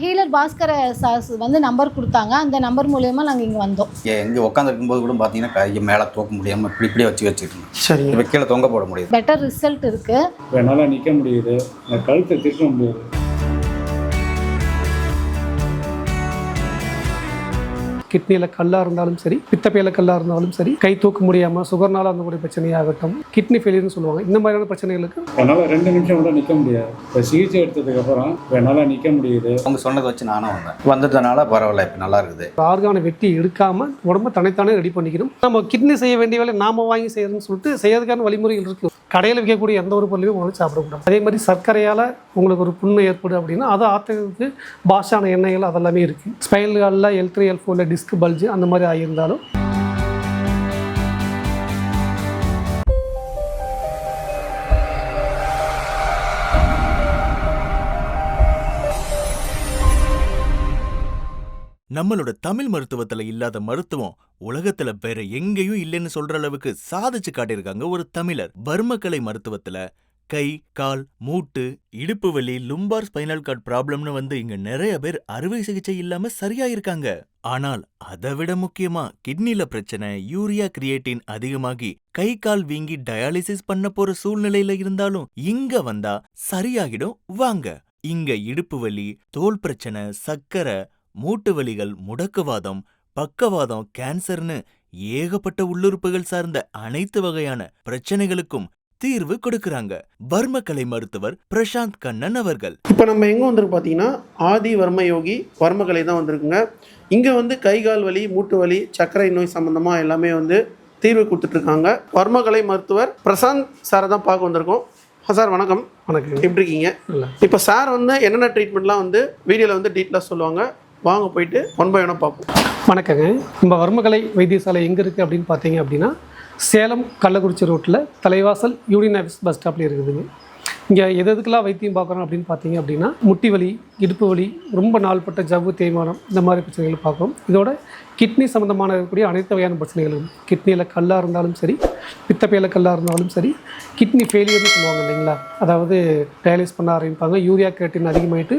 Healer Bhaskara சாஸ் வந்து number கொடுத்தாங்க. அந்த நம்பர் மூலயமா நாங்கள் இங்கே வந்தோம். இங்கே உட்காந்துருக்கும் போது கூட பார்த்தீங்கன்னா கையை மேலே தூக்க முடியாமல் இப்படி இப்படி வச்சு இருந்தேன் சரிங்க இப்போ கீழே தொங்க போட முடியுது. பெட்டர் ரிசல்ட் இருக்குது என்னால் நிற்க முடியுது. கழுத்தை திருக்க முடியுது. கிட்னியில் கல்லாக இருந்தாலும் சரி பித்தப்பையில் கல்லாக இருந்தாலும் சரி கை தூக்க முடியாமல் சுகர்னால அந்த கூடிய பிரச்சனையாகட்டும் கிட்னி ஃபெயிலியர்னு சொல்லுவாங்க. இந்த மாதிரியான பிரச்சனைகளுக்கு என்னால் ரெண்டு நிமிஷம் கூட நிற்க முடியாது. இப்போ சிகிச்சை எடுத்ததுக்கப்புறம் என்னால் நிற்க முடியுது. அவங்க சொன்னதை வச்சு நானும் வந்தேன். வந்ததுனால பரவாயில்ல இப்போ நல்லா இருக்குது. ஆர்கானை வெட்டி எடுக்காமல் உடம்ப தனித்தானே ரெடி பண்ணிக்கணும். நம்ம கிட்னி செய்ய வேண்டிய வேலை நாம வாங்கி செய்யறதுன்னு சொல்லிட்டு செய்யறதுக்கான வழிமுறைகள் இருக்கு. கடையில் விற்கக்கூடிய எந்த ஒரு பொருளையும் உங்களுக்கு சாப்பிடக்கூடாது அதே மாதிரி சர்க்கரையால் உங்களுக்கு ஒரு புண்ணு ஏற்படும் அப்படின்னா அது ஆற்றுறதுக்கு பாஷான எண்ணெய்கள் அதெல்லாமே இருக்குது ஸ்பைல்களில் எல் த்ரீ எல் ஃபோரில் டிஸ்க் பல்ஜு அந்த மாதிரி ஆகியிருந்தாலும் நம்மளோட தமிழ் மருத்துவத்துல இல்லாத மருத்துவம் உலகத்துல வேற எங்கேயும் இல்லைன்னு சொல்ற அளவுக்கு சாதிச்சு காட்டியிருக்காங்க ஒரு தமிழர். பர்மக்கலை மருத்துவத்துல கை கால் மூட்டு இடுப்பு வலி லும்பார் ஸ்பைனல் கார்ட் ப்ராப்ளம்னு வந்து இங்க நிறைய பேர் அறுவை சிகிச்சை இல்லாம சரியாயிருக்காங்க. ஆனால் அதை விட முக்கியமா கிட்னில பிரச்சனை யூரியா கிரியேட்டின் அதிகமாகி கை கால் வீங்கி டயாலிசிஸ் பண்ண போற சூழ்நிலையில இருந்தாலும் இங்க வந்தா சரியாகிடும் வாங்க. இங்க இடுப்பு வலி தோல் பிரச்சனை சக்கரை மூட்டு வலிகள் முடக்குவாதம் பக்கவாதம் கேன்சர்னு ஏகப்பட்ட உள்ளுறுப்புகள் சார்ந்த அனைத்து வகையான பிரச்சனைகளுக்கும் தீர்வு கொடுக்கறாங்க. வர்மக்கலை மருத்துவர் பிரசாந்த் கண்ணன் அவர்கள். இப்போ நம்ம எங்கே வந்திருக்கு பார்த்தீங்கன்னா ஆதி வர்ம யோகி வர்மகலை தான் வந்திருக்குங்க. இங்கே வந்து கை கால் வலி மூட்டு வலி சர்க்கரை நோய் சம்மந்தமாக எல்லாமே வந்து தீர்வு கொடுத்துட்ருக்காங்க. வர்மகலை மருத்துவர் பிரசாந்த் சாரை தான் பார்க்க வந்திருக்கோம். சார் வணக்கம். வணக்கம். எப்படி இருக்கீங்க? இப்போ சார் வந்து என்னென்ன ட்ரீட்மெண்ட்லாம் வந்து வீடியோவில் வந்து டீட்டெயிலாக சொல்லுவாங்க. வாங்க போயிட்டு ஒன் பை ஒன்னாக பார்ப்போம். வணக்கங்க. நம்ம வர்மகலை வைத்தியசாலை எங்கே இருக்குது அப்படின்னு பார்த்தீங்க அப்படின்னா சேலம் கள்ளக்குறிச்சி ரோட்டில் தலைவாசல் யூனியன் ஆஃபீஸ் பஸ் ஸ்டாப்பில் இருக்குதுங்க. இங்கே எது எதுக்கெல்லாம் வைத்தியம் பார்க்குறோம் அப்படின்னு பார்த்தீங்க அப்படின்னா முட்டி வலி இடுப்பு வலி ரொம்ப நாள்பட்ட ஜவ்வு தேய்மானம் இந்த மாதிரி பிரச்சனைகள் பார்க்குறோம். இதோட கிட்னி சம்மந்தமான இருக்கக்கூடிய அனைத்து வகையான பிரச்சனைகளும் கிட்னியில் கல்லாக இருந்தாலும் சரி பித்தப்பையில் கல்லாக இருந்தாலும் சரி கிட்னி ஃபெயிலியர்னு சொல்லுவாங்க இல்லைங்களா? அதாவது டயாலிஸ் பண்ண ஆரம்பிப்பாங்க யூரியா கிரேட்டின் அதிகமாயிட்டு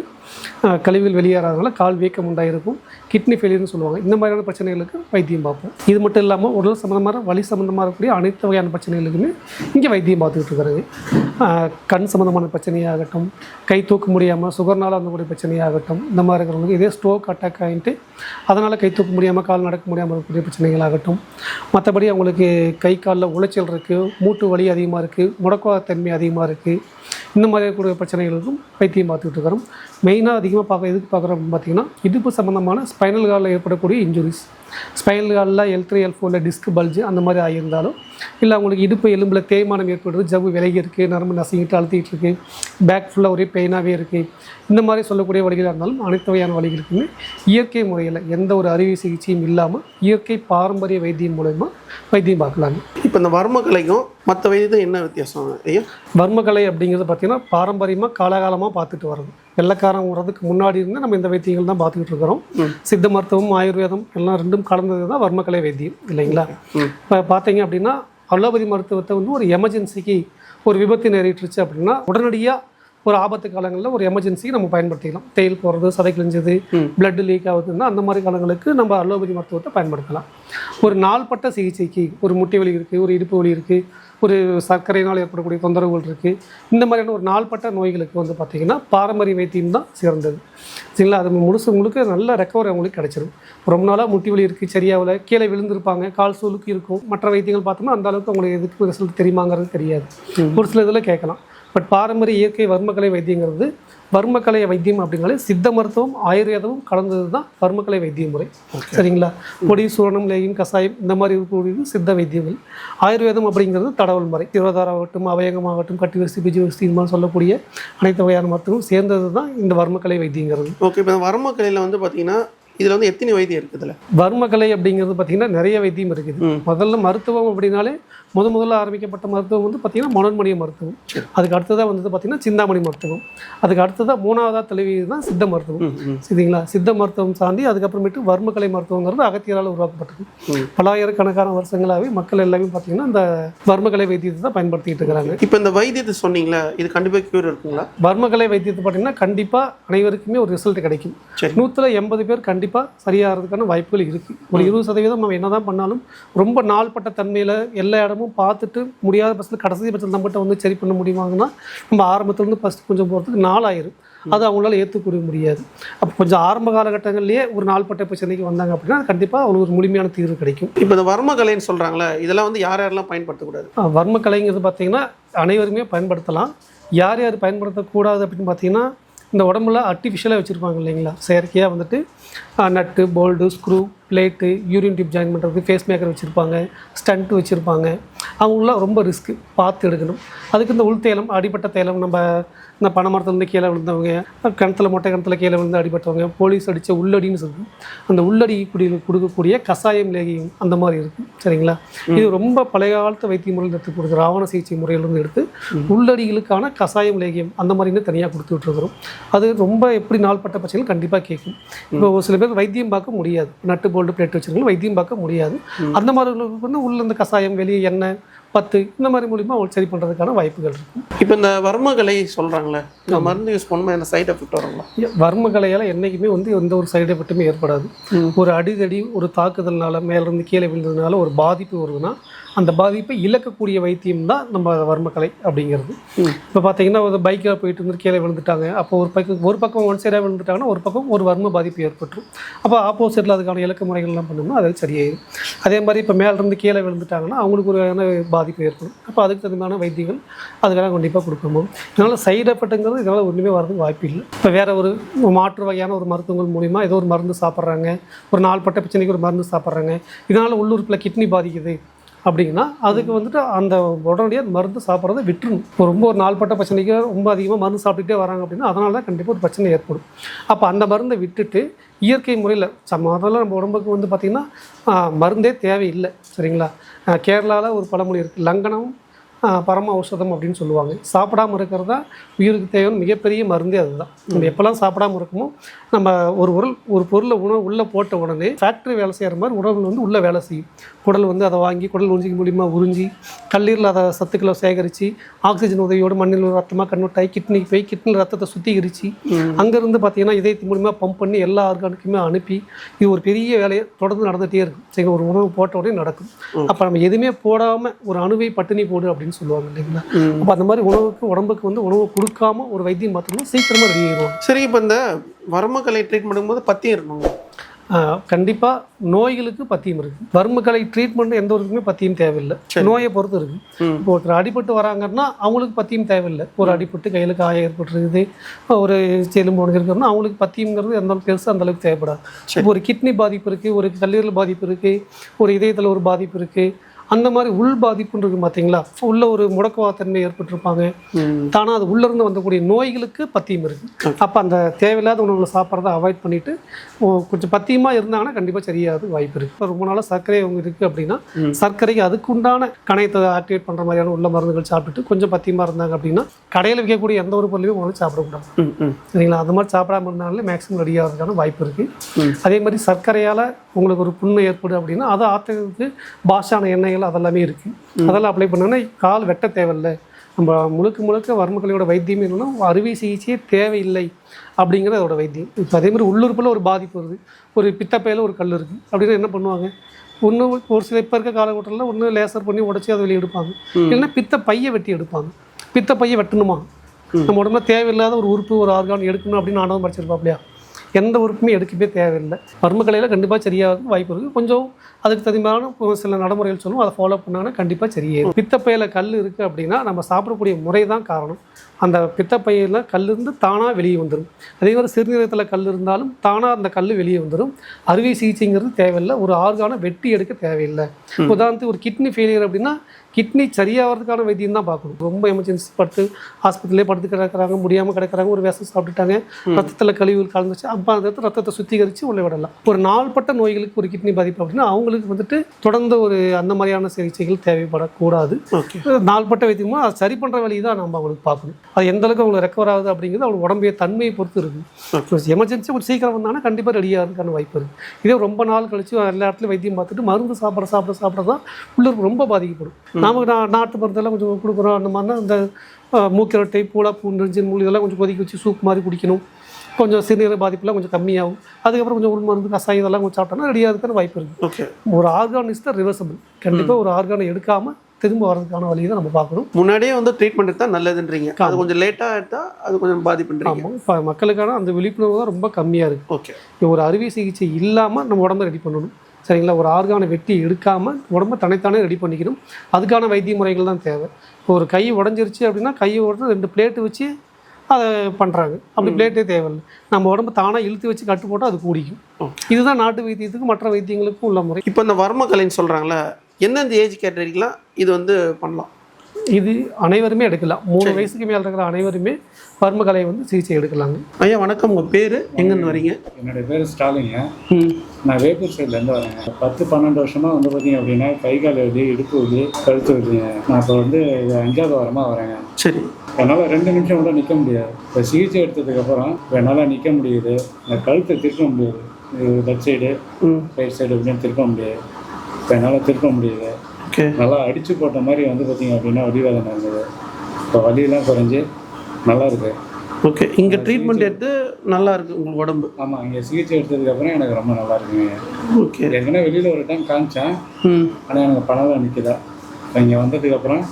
கழிவில் கழிவுகள் வெளியேறாதனால கால் வீக்கம் உண்டாயிருக்கும். கிட்னி ஃபெயிலியர்னு சொல்லுவாங்க. இந்த மாதிரியான பிரச்சனைகளுக்கு வைத்தியம் பார்ப்போம். இது மட்டும் இல்லாமல் உடல் சம்மந்தமான வலி சம்மந்தமாக இருக்கக்கூடிய அனைத்து வகையான பிரச்சனைகளுக்குமே இங்கே வைத்தியம் பார்த்துக்கிட்டு இருக்கிறது. கண் கண் சம்மந்தமான பிரச்சனையாகட்டும் கை தூக்க முடியாமல் சுகர்னால் அந்த பிரச்சனையாகட்டும் இந்த மாதிரி இருக்கிறவங்களுக்கு இதே ஸ்ட்ரோக் அட்டாக் ஆகிட்டு அதனால் கை தூக்க முடியாமல் கால் நடக்க முடியாமல் இருக்கக்கூடிய பிரச்சனைகளாகட்டும். மற்றபடி அவங்களுக்கு கை காலில் உளைச்சல் இருக்குது மூட்டு வலி அதிகமாக இருக்குது முடக்குவாதத்தன்மை அதிகமாக இருக்குது இந்த மாதிரி இருக்கக்கூடிய பிரச்சனைகளுக்கும் வைத்தியம் பார்த்துக்கிட்டு இருக்கிறோம். மெயினாக அதிகமாக பார்க்க எதுக்கு பார்க்குறோம் பார்த்திங்கன்னா பார்த்தீங்கன்னா இடுப்பு சம்மந்தமான ஸ்பைனல் காலில் ஏற்படக்கூடிய இன்ஜுரிஸ் ஸ்பைனல் காலில் எல் த்ரீ எல் ஃபோரில் டிஸ்க் பல்ஜு அந்த மாதிரி ஆகியிருந்தாலும் இல்லை அவங்களுக்கு இடுப்பு எலும்பில் தேய்மானம் ஏற்படுறது ஜவ்வு விலகி இருக்குது நரம்பு நசுங்கிட்டு அழுத்திட்டு இருக்குது பேக் ஃபுல்லாக ஒரே பெயினாகவே இருக்குது இந்த மாதிரி சொல்லக்கூடிய வழிகளாக இருந்தாலும் அனைத்து வகையான வழிகளுக்குமே இயற்கை முறையில் எந்த ஒரு அறுவை சிகிச்சையும் இல்லாமல் இயற்கை பாரம்பரிய வைத்தியம் மூலயமா வைத்தியம் பார்க்கலாங்க. இப்போ இந்த வர்மகலைக்கும் மற்ற வைத்தியத்துக்கும் என்ன வித்தியாசம் ஐயா? வர்மக்கலை அப்படிங்கிறது பார்த்திங்கன்னா பாரம்பரியமாக காலகாலமாக பார்த்துட்டு வரோம் வெள்ளைக்காரன் வர்றதுக்கு முன்னாடி இருந்து நம்ம இந்த வைத்தியங்கள் தான் பார்த்துக்கிட்டு இருக்கிறோம். சித்த மருத்துவம் ஆயுர்வேதம் எல்லாம் ரெண்டும் கலந்தது தான் வர்மக்கலை வைத்தியம் இல்லைங்களா? இப்போ பார்த்தீங்க அப்படின்னா அலோபதி மருத்துவத்தை வந்து ஒரு எமர்ஜென்சிக்கு ஒரு விபத்து நேரிட்டுருச்சு அப்படின்னா உடனடியாக ஒரு ஆபத்து காலங்களில் ஒரு எமர்ஜென்சிக்கு நம்ம பயன்படுத்திக்கலாம். தேயில் போகிறது சதை கிழிஞ்சது பிளட் லீக் ஆகுதுன்னா அந்த மாதிரி காலங்களுக்கு நம்ம அலோபதி மருத்துவத்தை பயன்படுத்தலாம். ஒரு நாள்பட்ட சிகிச்சைக்கு ஒரு முட்டி வலி இருக்குது ஒரு இடுப்பு வலி இருக்குது ஒரு சர்க்கரையினால் ஏற்படக்கூடிய தொந்தரவுகள் இருக்குது இந்த மாதிரியான ஒரு நாள்பட்ட நோய்களுக்கு வந்து பார்த்திங்கன்னா பாரம்பரிய வைத்தியம் தான் சிறந்தது. சரிங்களா? அது முழுசு முழுக்க நல்ல ரெக்கவரி அவங்களுக்கு கிடைச்சிரும். ரொம்ப நாளாக முட்டி வலி இருக்குது சரியாகல கீழே விழுந்திருப்பாங்க கால் சூலுக்கு இருக்கும். மற்ற வைத்தியங்கள் பார்த்தோம்னா அந்த அளவுக்கு அவங்களுக்கு எதுக்கு ரிசல்ட் தெரியுமாங்கிறது தெரியாது. ஒரு சில இதில் கேட்கலாம். பட் பாரம்பரிய இயற்கை வர்மக்கலை வைத்தியங்கிறது வர்மக்கலை வைத்தியம் அப்படிங்கிறது சித்த மருத்துவம் ஆயுர்வேதமும் கலந்தது தான் வர்மக்கலை வைத்திய முறை. சரிங்களா? பொடி சூரணம் லேகின் கசாயம் இந்த மாதிரி இருக்கக்கூடியது சித்த வைத்தியங்கள். ஆயுர்வேதம் அப்படிங்கிறது தடவல் முறை. சிவதாராகட்டும் அவயங்கமாகட்டும் கட்டிவரிசி பிஜுவரிசி இந்த மாதிரி சொல்லக்கூடிய அனைத்து வகையான மருத்துவம் சேர்ந்தது தான் இந்த வர்மக்கலை வைத்தியங்கிறது. ஓகே இப்போ வர்மக்கலையில் வந்து பார்த்தீங்கன்னா இதில் வந்து எத்தனை வைத்தியம் இருக்குதுல்ல வர்மக்கலை அப்படிங்கிறது பார்த்திங்கன்னா நிறைய வைத்தியம் இருக்குது. முதல்ல மருத்துவம் அப்படின்னாலே முத முதல்ல ஆரம்பிக்கப்பட்ட மருத்துவம் வந்து பார்த்திங்கன்னா மனோன்மணிய மருத்துவம். அதுக்கு அடுத்ததாக வந்தது பார்த்திங்கன்னா சிந்தாமணி மருத்துவம். அதுக்கு அடுத்ததாக மூணாவதாக தெளிவு தான் சித்த மருத்துவம். சரிங்களா? சித்த மருத்துவம் சார்ந்து அதுக்கப்புறமேட்டு வர்மக்கலை மருத்துவங்கிறது அகத்தியரால் உருவாக்கப்பட்டது. ம். பலாயிரக்கணக்கான வருஷங்களாகவே மக்கள் எல்லாமே பார்த்திங்கன்னா இந்த வர்மக்கலை வைத்தியத்தை தான் பயன்படுத்திட்டு இருக்கிறாங்க இப்போ இந்த வைத்தியத்தை சொன்னீங்களே இது கண்டிப்பாக க்யூர் இருக்குங்களா? வர்மக்கலை வைத்தியத்தை பார்த்தீங்கன்னா கண்டிப்பாக அனைவருக்குமே ஒரு ரிசல்ட் கிடைக்கும். நூற்றுல எண்பது பேர் கண்டிப்பாக சரியாகிறதுக்கான வாய்ப்புகள் இருக்குது ஒரு இருபது சதவீதம் நம்ம என்னதான் பண்ணாலும் ரொம்ப நாள்பட்ட தன்மையில் எல்லா இடமும் பார்த்துட்டு முடியாத பட்சத்தில் கடைசி பட்சத்தில் நம்மகிட்ட வந்து சரி பண்ண முடியுமாங்கன்னா நம்ம ஆரம்பத்துலேருந்து ஃபஸ்ட்டு கொஞ்சம் போகிறதுக்கு நாளாயிரும். அது அவங்களால ஏற்றுக்கூட முடியாது. அப்போ கொஞ்சம் ஆரம்ப காலகட்டங்கள்லேயே ஒரு நாள்பட்ட பிரச்சனைக்கு வந்தாங்க அப்படின்னா கண்டிப்பாக அவங்களுக்கு ஒரு முழுமையான தீர்வு கிடைக்கும். இப்போ இந்த வர்மகலைன்னு சொல்கிறாங்களே இதெல்லாம் வந்து யார் யாரெல்லாம் பயன்படுத்தக்கூடாது? வர்ம கலைங்கிறது பார்த்தீங்கன்னா அனைவருமே பயன்படுத்தலாம். யார் யார் பயன்படுத்தக்கூடாது அப்படின்னு பார்த்தீங்கன்னா இந்த உடம்புல ஆர்டிஃபிஷியலாக வச்சுருப்பாங்க இல்லைங்களா? செயற்கையாக வந்துட்டு nut bolt screw plate urine tube join பண்ணுறது ஃபேஸ் மேக்கர் வச்சுருப்பாங்க ஸ்டண்ட் வச்சுருப்பாங்க. அவங்களாம் ரொம்ப ரிஸ்க்கு பார்த்து எடுக்கணும். அதுக்கு இந்த உள் தைலம் அடிப்பட்ட தைலம் நம்ம இந்த பனைமரத்துலேருந்து கீழே விழுந்தவங்க கிணத்துல மொட்டை கிணத்துல கீழே விழுந்து அடிபட்டவங்க போலீஸ் அடித்த உள்ளடின்னு சொல்லுவோம் அந்த உள்ளடி குடி கொடுக்கக்கூடிய கஷாயம் லேகியம் அந்த மாதிரி இருக்குது சரிங்களா? இது ரொம்ப பழைய காலத்து வைத்திய முறையில் எடுத்து கொடுக்குற ஆவண சிகிச்சை முறையிலிருந்து எடுத்து உள்ளடிகளுக்கான கசாயம் லேகியம் அந்த மாதிரின்னு தனியாக கொடுத்து விட்டுருக்குறோம் அது ரொம்ப எப்படி நாள்பட்ட பிரச்சனைகள் கண்டிப்பாக கேட்கும். இப்போ ஒரு சில பேர் வைத்தியம் பார்க்க முடியாது. நட்டு போல்டு பிளேட் வச்சுருக்கோம் வைத்தியம் பார்க்க முடியாது. அந்த மாதிரிகளுக்கு வந்து உள்ள இந்த கசாயம் வெளியே எண்ணெய் பத்து இந்த மாதிரி மூலிமா அவங்களுக்கு சரி பண்ணுறதுக்கான வாய்ப்புகள் இருக்கும். இப்போ இந்த வர்மகலை சொல்கிறாங்களே இந்த மருந்து யூஸ் பண்ணும்போது என்ன சைடு எஃபெக்ட் வருங்களா? வர்ம கலையால் என்றைக்குமே வந்து எந்த ஒரு சைடு எஃபெக்ட்டுமே ஏற்படாது. ஒரு அடிதடி ஒரு தாக்குதல்னால மேலேருந்து கீழே விழுந்ததுனால ஒரு பாதிப்பு வருதுன்னா அந்த பாதிப்பை இழக்கக்கூடிய வைத்தியம் தான் நம்ம வர்மக்கலை அப்படிங்கிறது. இப்போ பார்த்தீங்கன்னா ஒரு பைக்கில் போயிட்டு இருந்து கீழே விழுந்துட்டாங்க. அப்போ ஒரு பக்கம் ஒரு பக்கம் ஒன் சைடாக விழுந்துட்டாங்கன்னா ஒரு பக்கம் ஒரு வர்ம பாதிப்பு ஏற்பட்டுரும். அப்போ ஆப்போசிட்டில் அதுக்கான இலக்க முறைகள்லாம் பண்ணோம்னா அது சரியாயிடும் அதே மாதிரி இப்போ மேலேருந்து கீழே விழுந்துட்டாங்கன்னா அவங்களுக்கு ஒரு பாதிப்பு ஏற்படும். அப்போ அதுக்கு தகுந்தமான வைத்தியங்கள் அதுக்கெல்லாம் கண்டிப்பாக கொடுக்கணும். இதனால் சைடு எஃபெக்ட்டுங்கிறது இதனால் ஒன்றுமே வரதுக்கு வாய்ப்பு இல்லை. இப்போ வேற ஒரு மாற்று வகையான ஒரு மருத்துவங்கள் மூலிமா ஏதோ ஒரு மருந்து சாப்பிட்றாங்க. ஒரு நாள்பட்ட பிரச்சனைக்கு ஒரு மருந்து சாப்பிட்றாங்க. இதனால் உள்ளுறுப்பில் கிட்னி பாதிக்குது. அப்படின்னா அதுக்கு வந்துட்டு அந்த உடனடியாக மருந்து சாப்பிட்றத விட்டுறணும். இப்போ ரொம்ப ஒரு நாள்பட்ட பிரச்சனைக்கு ரொம்ப அதிகமாக மருந்து சாப்பிட்டுட்டே வராங்க அப்படின்னா அதனால தான் கண்டிப்பாக ஒரு பிரச்சனை ஏற்படும். அப்போ அந்த மருந்தை விட்டுட்டு இயற்கை முறையில் முதல்ல நம்ம உடம்புக்கு வந்து பார்த்திங்கன்னா மருந்தே தேவையில்லை. சரிங்களா? கேரளாவில் ஒரு பழமொழி இருக்குது லங்கனம் பரம ஔஷதம் அப்படின்னு சொல்லுவாங்க. சாப்பிடாம இருக்கிறது தான் உயிருக்கு தேவையான மிகப்பெரிய மருந்தே அதுதான். நம்ம எப்போல்லாம் சாப்பிடாம இருக்குமோ நம்ம ஒரு உடல் ஒரு பொருளை உணவு உள்ளே போட்ட உடனே ஃபேக்ட்ரி வேலை செய்கிற மாதிரி உடல் வந்து உள்ளே வேலை செய்யும். குடல் வந்து அதை வாங்கி குடல் உறிஞ்சிக்கு மூலியமா உறிஞ்சி. கல்லீரல் அதை சத்துக்களை சேகரித்து ஆக்சிஜன் உதவியோடு மண்ணில் ரத்தமாக கன்வெர்ட் ஆகி கிட்னிக்கு போய் கிட்னியில் ரத்தத்தை சுத்திகரித்து அங்கேருந்து பார்த்தீங்கன்னா இதயத்து மூலிமா பம்ப் பண்ணி எல்லா ஆர்கானுக்குமே அனுப்பி இது ஒரு பெரிய வேலையை தொடர்ந்து நடந்துகிட்டே இருக்கும் சரி ஒரு உணவு போட்ட உடனே நடக்கும். அப்போ நம்ம எதுவுமே போடாமல் ஒரு அணுவை பட்டினி போடு அப்படின்னு சொல்லுவாங்க இல்லைங்களா? அப்போ அந்த மாதிரி உணவுக்கு உடம்புக்கு வந்து உணவு கொடுக்காம ஒரு வைத்தியம் பார்த்தோம்னா சீக்கிரமாக ரெடி ஆயிடுவாங்க. சரி இப்போ இந்த வர்மகலை ட்ரீட்மெண்ட் பண்ணும்போது பத்தியம் இருக்கணுங்க. கண்டிப்பாக நோய்களுக்கு பத்தியம் இருக்குது வர்மக்கலை ட்ரீட்மெண்ட் எந்த ஒருக்குமே பத்தியம் தேவையில்லை. நோயை பொறுத்து இருக்கு. ம். இப்போ ஒருத்தர் அடிபட்டு வராங்கன்னா அவங்களுக்கு பத்தியம் தேவையில்லை. ஒரு அடிபட்டு கையில் காயம் ஏற்பட்டுருக்குது. ஒரு எலும்பு ஒன்று இருக்குன்னா அவங்களுக்கு பத்தியம்ங்கிறது எந்த அளவுக்கு பெருசாக அந்த அளவுக்கு தேவைப்படாது. இப்போ ஒரு கிட்னி பாதிப்பு இருக்குது ஒரு கல்லீரல் பாதிப்பு இருக்குது ஒரு இதயத்தில் ஒரு பாதிப்பு இருக்குது அந்த மாதிரி உள் பாதிப்புன்னு இருக்கு பார்த்தீங்களா உள்ள ஒரு முடக்கவாதத்தன்மை ஏற்பட்டிருப்பாங்க. தானாக அது உள்ளேருந்து வந்தக்கூடிய நோய்களுக்கு பத்தியம் இருக்குது அப்போ அந்த தேவையில்லாத உணவுகளை சாப்பிட்றத அவாய்ட் பண்ணிவிட்டு கொஞ்சம் பத்தியமாக இருந்தாங்கன்னா கண்டிப்பாக சரியாது வாய்ப்பு இருக்குது இப்போ ரொம்ப நாளாக சர்க்கரை அவங்க இருக்குது அப்படின்னா சர்க்கரைக்கு அதுக்கு உண்டான கணையத்தை ஆக்டிவேட் பண்ணுற மாதிரியான உள்ள மருந்துகள் சாப்பிட்டுட்டு கொஞ்சம் பத்தியமாக இருந்தாங்க அப்படின்னா கடையில் விற்கக்கூடிய எந்த ஒரு பொருளையும் உங்களுக்கு சாப்பிடக்கூடாது. சரிங்களா? அது மாதிரி சாப்பிடாம இருந்தாலே மேக்ஸிமம் ரெடி ஆகிறதுக்கான வாய்ப்பு இருக்குது அதே மாதிரி சர்க்கரையால் உங்களுக்கு ஒரு புண்ணு ஏற்படும் அப்படின்னா அதை ஆற்றுறதுக்கு பாஷான எண்ணெய்கள் அதெல்லாமே இருக்குது அதெல்லாம் அப்ளை பண்ணோன்னா கால் வெட்ட தேவையில்லை. நம்ம முழுக்க முழுக்க வர்மக்கலையோட வைத்தியம் என்னன்னா அறுவை சிகிச்சையே தேவையில்லை அப்படிங்கிறது அதோட வைத்தியம். இப்போ அதே மாதிரி உள்ளுறுப்பில் ஒரு பாதிப்பு வருது. ஒரு பித்தப்பையில் ஒரு கல் இருக்குது அப்படின்னா என்ன பண்ணுவாங்க? ஒன்று ஒரு சில இப்போ இருக்க காலகட்டத்தில் ஒன்று லேசர் பண்ணி உடச்சி அதை வெளியே எடுப்பாங்க. இல்லைன்னா பித்த பையை வெட்டி எடுப்பாங்க. பித்த பையை வெட்டணுமா நம்ம உடம்புல தேவையில்லாத ஒரு உறுப்பு ஒரு ஆர்கான் எடுக்கணும் அப்படின்னு ஆனவம் படிச்சிருப்பாப்லையா? எந்த உறுப்புமே எடுக்கவே தேவையில்லை. வர்மக்கலையில் கண்டிப்பாக சரியாக வாய்ப்பு இருக்குது கொஞ்சம் அதுக்கு தகுதியான ஒரு சில நடைமுறைகள் சொல்லுவோம் அதை ஃபாலோ பண்ணாங்கன்னா கண்டிப்பாக சரியாயிடும் பித்தப்பையில் கல் இருக்குது அப்படின்னா நம்ம சாப்பிடக்கூடிய முறை தான் காரணம். அந்த பித்தப்பையில் கல் இருந்து தானாக வெளியே வந்துடும் அதே மாதிரி சிறுநீரகத்தில் கல் இருந்தாலும் தானாக அந்த கல் வெளியே வந்துடும் அறுவை சிகிச்சைங்கிறது தேவையில்லை. ஒரு ஆர்கானை வெட்டி எடுக்க தேவையில்லை. உதாரணத்துக்கு ஒரு கிட்னி ஃபெயிலியர் அப்படின்னா கிட்னி சரியாகிறதுக்கான வைத்தியம் தான் பார்க்கணும். ரொம்ப எமர்ஜென்சி படுத்து ஆஸ்பத்திரியிலே படுத்து கிடக்குறாங்க முடியாமல் கிடக்குறாங்க ஒரு விஷம் சாப்பிட்டுட்டாங்க ரத்தத்தில் கழிவுகள் கலந்துச்சு அப்போ அந்த இடத்துல ரத்தத்தை சுத்திகரித்து உள்ள விடலாம். ஒரு நாள்பட்ட நோய்களுக்கு ஒரு கிட்னி பாதிப்பு அப்படின்னா அவங்களுக்கு வந்துட்டு தொடர்ந்து ஒரு அந்த மாதிரியான சிகிச்சைகள் தேவைப்படக்கூடாது. நாள்பட்ட வைத்தியமோ அதை சரி பண்ணுற வழி தான் நம்ம அவங்களுக்கு பார்க்கணும். அது எந்த அளவுக்கு அவங்களுக்கு ரெக்கவர் ஆகுது அப்படிங்கிறது அவங்க உடம்பைய தன்மையை பொறுத்து இருக்குது எமர்ஜென்சி கொஞ்சம் சீக்கிரம் வந்தாங்கன்னா கண்டிப்பாக ரெடியாகிறதுக்கான வாய்ப்பு இருக்குது இதே ரொம்ப நாள் கழிச்சு எல்லா இடத்துலையும் வைத்தியம் பார்த்துட்டு மருந்து சாப்பிட சாப்பிட சாப்பிட தான் உள்ளூர் ரொம்ப பாதிக்கப்படும். நாம நா நாட்டு மருந்தெல்லாம் கொஞ்சம் கொடுக்குறோம் அந்த மாதிரினா அந்த மூக்கிரட்டை பூளா பூண்டு மூலி இதெல்லாம் கொஞ்சம் கொதிக்க வச்சு சூப் மாதிரி குடிக்கணும். கொஞ்சம் சிறுநீரக பாதிப்புலாம் கொஞ்சம் கம்மியாகும். அதுக்கப்புறம் கொஞ்சம் உள் மருந்து கசாயம் இதெல்லாம் கொஞ்சம் சாப்பிட்டோம்னா ரெடியாகிறதுக்கான வாய்ப்பு இருக்குது ஒரு ஆர்கான் இஸ் த ரிவர்சபிள் கண்டிப்பாக ஒரு ஆர்கானை எடுக்காமல் திரும்ப வர்றதுக்கான வழியை தான் நம்ம பார்க்கணும். முன்னாடியே வந்து ட்ரீட்மெண்ட் எடுத்தால் நல்லதுன்றீங்க. அது கொஞ்சம் லேட்டாக எடுத்தால் அது கொஞ்சம் பாதிப்புன்றீங்க. ஆமாம் இப்போ மக்களுக்கான அந்த விழிப்புணர்வு தான் ரொம்ப கம்மியாக இருக்குது ஓகே ஒரு அறுவை சிகிச்சை இல்லாமல் நம்ம உடம்ப ரெடி பண்ணணும். சரிங்களா? ஒரு ஆர்கானை வெட்டி எடுக்காமல் உடம்ப தனித்தானே ரெடி பண்ணிக்கணும். அதுக்கான வைத்திய முறைகள் தான் தேவை. இப்போ ஒரு கை உடஞ்சிருச்சு அப்படின்னா கையை உடச்சு ரெண்டு பிளேட்டு வச்சு அதை பண்ணுறாங்க அப்படி பிளேட்டே தேவையில்லை. நம்ம உடம்பு தானாக இழுத்து வச்சு கட்டு போட்டால் அது கூடிக்கும். இதுதான் நாட்டு வைத்தியத்துக்கும் மற்ற வைத்தியங்களுக்கும் உள்ள முறை. இப்போ இந்த வர்மக்கலைன்னு சொல்கிறாங்களே எந்தெந்த ஏஜ் கேட்டகரிக்கெலாம் இது வந்து பண்ணலாம். இது அனைவருமே எடுக்கலாம். மூணு வயசுக்கு மேலே இருக்கிற அனைவருமே வர்மக்கலை வந்து சிகிச்சை எடுக்கலாங்க. ஐயா வணக்கம். உங்கள் பேர்? எங்கேருந்து வரீங்க? என்னுடைய பேர் ஸ்டாலிங்க. நான் வேப்பூர் சைட்லேருந்து வரேங்க பத்து பன்னெண்டு வருஷமாக வந்து பார்த்தீங்க அப்படின்னா கை கால் வலி இடுப்பு வலி கழுத்து வலிங்க. நான் இப்போ வந்து அஞ்சாவது வாரமாக வரேங்க. சரி. என்னால் ரெண்டு நிமிஷம் கூட நிற்க முடியாது. இப்போ சிகிச்சை எடுத்ததுக்கப்புறம் இப்போ என்னால் நிற்க முடியுது. இந்த கழுத்தை திருப்ப முடியுது. லெஃப்ட் சைடு ரைட் சைடு அப்படின்னு திருப்ப முடியாது. இப்போ என்னால் திருப்ப முடியுது ஓகே. நல்லா அடிச்சு போட்ட மாதிரி வந்து பார்த்தீங்க அப்படின்னா வலி வேதனை இருந்தது. இப்போ வலியெல்லாம் குறைஞ்சி நல்லா இருக்கு. ஓகே. இங்கே ட்ரீட்மெண்ட் எடுத்து நல்லா இருக்கு உங்களுக்கு உடம்பு. ஆமாம் இங்கே சிகிச்சை எடுத்ததுக்கப்புறம் எனக்கு ரொம்ப நல்லா இருக்குங்க. ஓகே. ஏற்கனவே வெளியில் ஒரு டைம் காமிச்சேன். ம். ஆனால் எனக்கு பணம் தான் நிற்கல இப்போ இங்கே வந்ததுக்கப்புறம்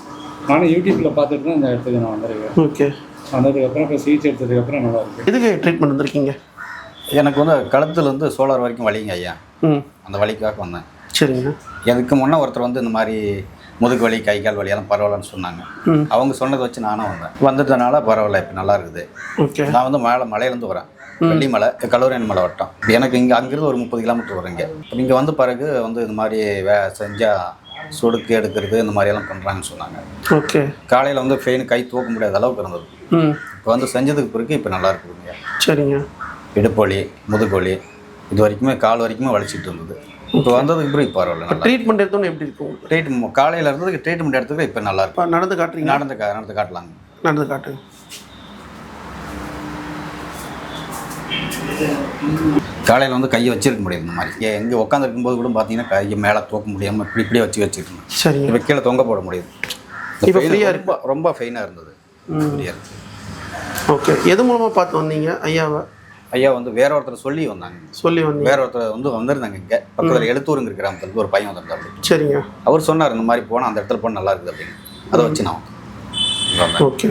நானும் யூடியூப்பில் பார்த்துட்டு தான் இந்த இடத்துக்கு நான் வந்திருக்கேன். ஓகே. வந்ததுக்கப்புறம் இப்போ சிகிச்சை எடுத்ததுக்கப்புறம் நல்லா இருக்கு. எதுக்கு ட்ரீட்மெண்ட் வந்திருக்கீங்க? எனக்கு வந்து கழுத்துலேருந்து சோலார் வரைக்கும் வலிங்க ஐயா. ம். அந்த வலிக்காக வந்தேன். சரிங்க எனக்கு முன்னே ஒருத்தர் வந்து இந்த மாதிரி முதுகு வலி கை கால் வலியெல்லாம் பரவாயில்லன்னு சொன்னாங்க. அவங்க சொன்னதை வச்சு நானும் வந்தேன். வந்துட்டனால பரவாயில்ல இப்போ நல்லா இருக்குது. நான் வந்து மேலே மலையிலேருந்து வரேன். வெள்ளிமலை கல்லூரியன் மலை வட்டம். எனக்கு இங்கே அங்கிருந்து ஒரு முப்பது கிலோமீட்டர் வரும் இங்கே. இங்கே வந்த பிறகு வந்து இந்த மாதிரி வே செஞ்சால் சொடுக்கு எடுக்கிறது இந்த மாதிரியெல்லாம் பண்ணுறாங்கன்னு சொன்னாங்க. ஓகே. காலையில் வந்து ஃபெயின் கை தூக்க முடியாத அளவுக்கு இருந்தது. இப்போ வந்து செஞ்சதுக்கு பிறகு இப்போ நல்லா இருக்குதுங்க. சரிங்க. இடுப்பு வலி முதுகு வலி இது வரைக்குமே கால் வரைக்குமே வலிச்சிட்டு இருந்தது. இப்போ வந்ததுக்கு இப்போ பரவாயில்ல ட்ரீட்மெண்ட் எடுத்தோன்னே எப்படி இருக்கும் ட்ரீட்மெண்ட் காலையில் இருந்ததுக்கு ட்ரீட்மெண்ட் எடுத்துக்க இப்போ நல்லா இருக்கு. இப்போ நடந்து காட்டுறீங்களா? நடந்து கா நடந்து காட்டலாங்க. நடந்து காட்டுங்க காலையில் வந்து கையை வச்சிருக்க முடியாது இந்த மாதிரி. எங்கே உட்காந்துருக்கும் போது கூட பார்த்தீங்கன்னா கையை மேலே தூக்க முடியாமல் இப்படி இப்படியே வச்சு இருந்தேன் சரிங்க. இப்போ கீழே தொங்க போட முடியுது. இப்போ ஃப்ரீயாக ரொம்ப ரொம்ப ஃபெயினாக இருந்தது. ஃப்ரீயாக ஓகே எது மூலமாக பார்த்து வந்தீங்க ஐயாவை? ஐயா வந்து வேற ஒருத்தர் சொல்லி வந்தாங்க. சொல்லி வந்தீங்க. வேற ஒருத்தர் வந்து வந்திருந்தாங்க இங்கே. பக்கத்தில் எழுத்தூருங்கிற கிராமத்துல ஒரு பையன் வந்திருந்தாரு சரிங்க. அவர் சொன்னார் இந்த மாதிரி போனால் அந்த இடத்துல போனால் நல்லா இருக்குது அப்படின்னு. அதை வச்சு நான் ஓகே.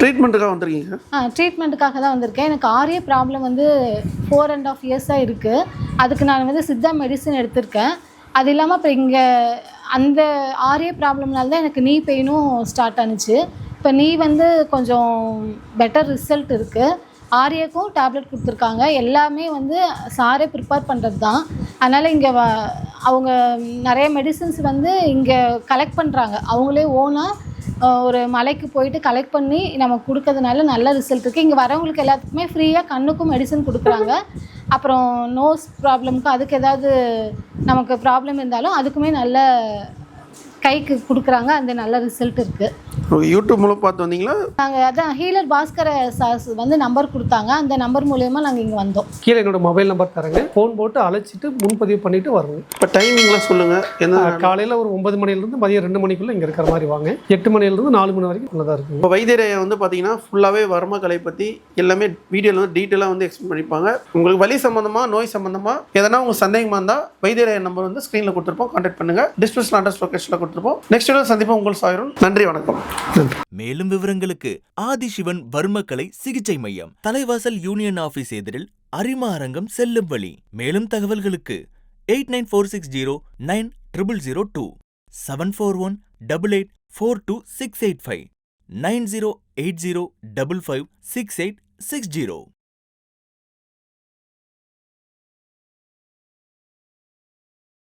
ட்ரீட்மெண்ட்டுக்காக வந்திருக்கீங்க? ஆ ட்ரீட்மெண்ட்டுக்காக தான் வந்திருக்கேன். எனக்கு ஆரிய ப்ராப்ளம் வந்து ஃபோர் அண்ட் ஆஃப் இயர்ஸாக இருக்குது அதுக்கு நான் வந்து சித்தா மெடிசன் எடுத்திருக்கேன். அது இல்லாமல் இப்போ இங்கே அந்த ஆரிய ப்ராப்ளம்னால தான் எனக்கு நீ பெயினும் ஸ்டார்ட் ஆனுச்சு. இப்போ நீ வந்து கொஞ்சம் பெட்டர் ரிசல்ட் இருக்குது ஆரியக்கும் டேப்லெட் கொடுத்துருக்காங்க. எல்லாமே வந்து சாரே ப்ரிப்பேர் பண்ணுறது தான். அதனால் இங்கே வ அவங்க நிறைய மெடிசின்ஸ் வந்து இங்கே கலெக்ட் பண்ணுறாங்க அவங்களே ஓனாக ஒரு மலைக்கு போயிட்டு கலெக்ட் பண்ணி நமக்கு கொடுக்கறதுனால நல்ல ரிசல்ட் இருக்குது இங்கே வரவங்களுக்கு எல்லாத்துக்குமே ஃப்ரீயாக கண்ணுக்கும் மெடிசன் கொடுக்குறாங்க. அப்புறம் நோஸ் ப்ராப்ளம்க்கு அதுக்கு ஏதாவது நமக்கு ப்ராப்ளம் இருந்தாலும் அதுக்குமே நல்ல கைக்கு கொடுக்குறாங்க. அந்த நல்ல ரிசல்ட் இருக்குது யூடியூப் மூலம் பார்த்து வந்தீங்களா? நாங்கள் அதான் ஹீலர் பாஸ்கர சாஸ் வந்து நம்பர் கொடுத்தாங்க. அந்த நம்பர் மூலயமா நாங்கள் இங்கே வந்தோம். கீழே என்னோட மொபைல் நம்பர் தரேங்க. ஃபோன் போட்டு அழைச்சிட்டு முன்பதிவு பண்ணிட்டு வரணும் இப்போ டைமிங்லாம் சொல்லுங்கள் என்ன காலையில் ஒரு ஒன்பது மணிலேருந்து மதியம் ரெண்டு மணிக்குள்ளே இங்கே இருக்கிற மாதிரி வாங்க. எட்டு மணிலேருந்து நாலு மணி வரைக்கும் உள்ளதாக இருக்குங்க இப்போ வைத்தியரையா வந்து பார்த்தீங்கன்னா ஃபுல்லாகவே வர்மக்கலை பற்றி எல்லாமே வீடியோவில் வந்து டீட்டெயிலாக வந்து எக்ஸ்பிளைன் பண்ணியிருப்பாங்க உங்களுக்கு வலி சம்மந்தமாக நோய் சம்மந்தமாக எதனா உங்களுக்கு சந்தேகமாக இருந்தால் வைத்தியரையா நம்பர் வந்து ஸ்க்ரீனில் கொடுத்துருப்போம். கான்டாக்ட் பண்ணுங்கள் டிஸ்கிரிப்ஷன் அட்ரஸ் லொக்கேஷனில் கொடுத்துருப்போம். நெக்ஸ்ட் வீடியோ சந்திப்போம். உங்கள் சாயிரும் நன்றி வணக்கம். மேலும் விவரங்களுக்கு ஆதிசிவன் வர்மக்கலை சிகிச்சை மையம் தலைவாசல் யூனியன் ஆபீஸ் எதிரில் அரிமா அரங்கம் செல்லும் வழி. மேலும் தகவல்களுக்கு eight nine four six zero nine triple zero two seven four one double eight four two six eight five nine zero eight zero double five six eight six zero.